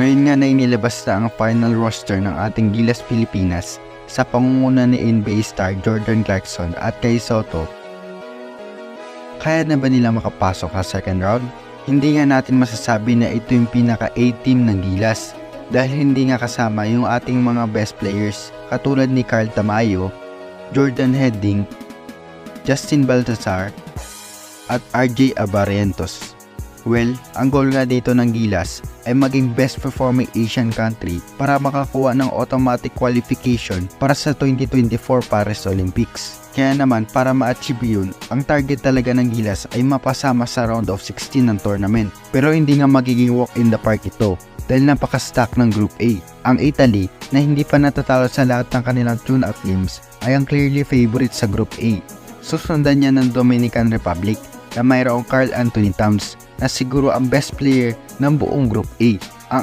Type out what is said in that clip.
Ngayon nga na inilabas na ang final roster ng ating Gilas Pilipinas sa pangunguna ni NBA star Jordan Clarkson at kay Soto. Kaya na ba nila makapasok sa second round? Hindi nga natin masasabi na ito yung pinaka A team ng Gilas dahil hindi nga kasama yung ating mga best players katulad ni Carl Tamayo, Jordan Hedding, Justin Baltazar, at RJ Abarrientos. Well, ang goal nga dito ng Gilas ay maging best performing Asian country para makakuha ng automatic qualification para sa 2024 Paris Olympics. Kaya naman para ma-achieve yun, ang target talaga ng Gilas ay mapasama sa round of 16 ng tournament. Pero hindi nga magiging walk in the park ito dahil napaka-stack ng Group A. Ang Italy na hindi pa natatalo sa lahat ng kanilang tune-up games ay ang clearly favorite sa Group A. Susundan niya ng Dominican Republic na mayroong Carl Anthony Towns na siguro ang best player ng buong Group A. Ang